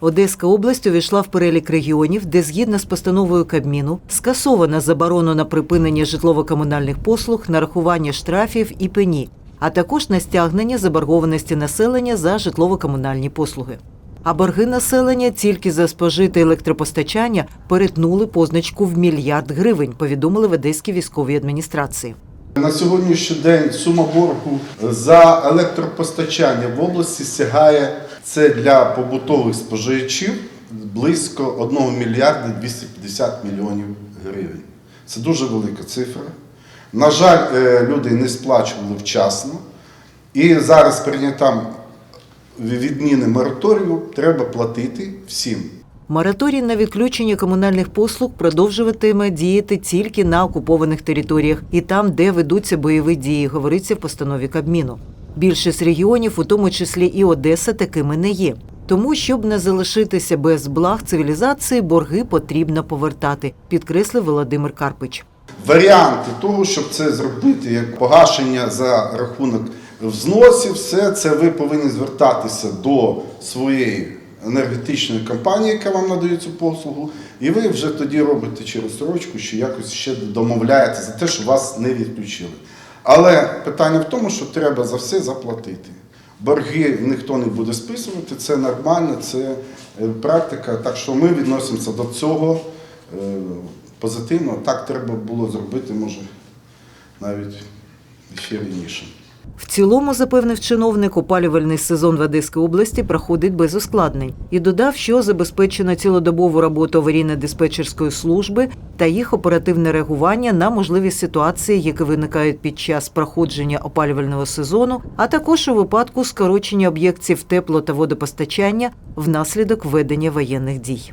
Одеська область увійшла в перелік регіонів, де згідно з постановою Кабміну скасована заборона на припинення житлово-комунальних послуг, нарахування штрафів і пені, а також на стягнення заборгованості населення за житлово-комунальні послуги. А борги населення тільки за спожите електропостачання перетнули позначку в мільярд гривень, повідомили в Одеській військовій адміністрації. На сьогоднішній день сума боргу за електропостачання в області сягає це для побутових споживачів близько 1 мільярда 250 мільйонів гривень. Це дуже велика цифра. На жаль, е, люди не сплачували вчасно. І зараз прийняттям відміни мораторію треба платити всім. Мораторій на відключення комунальних послуг продовжуватиме діяти тільки на окупованих територіях і там, де ведуться бойові дії, говориться в постанові Кабміну. Більшість регіонів, у тому числі і Одеса, такими не є. Тому, щоб не залишитися без благ цивілізації, борги потрібно повертати, підкреслив Володимир Карпич. Варіанти того, щоб це зробити, як погашення за рахунок взносів, все це ви повинні звертатися до своєї енергетичної компанії, яка вам надає цю послугу, і ви вже тоді робите через сорочку, що якось ще домовляєте за те, що вас не відключили. Але питання в тому, що треба за все заплатити. Борги ніхто не буде списувати, це нормально, це е, практика. Так що ми відносимося до цього е, позитивно. Так треба було зробити, може, навіть ще раніше. В цілому, запевнив чиновник, опалювальний сезон в Одеській області проходить без ускладнень і додав, що забезпечено цілодобову роботу аварійно-диспетчерської служби та їх оперативне реагування на можливі ситуації, які виникають під час проходження опалювального сезону, а також у випадку скорочення об'єктів тепло та водопостачання внаслідок ведення воєнних дій.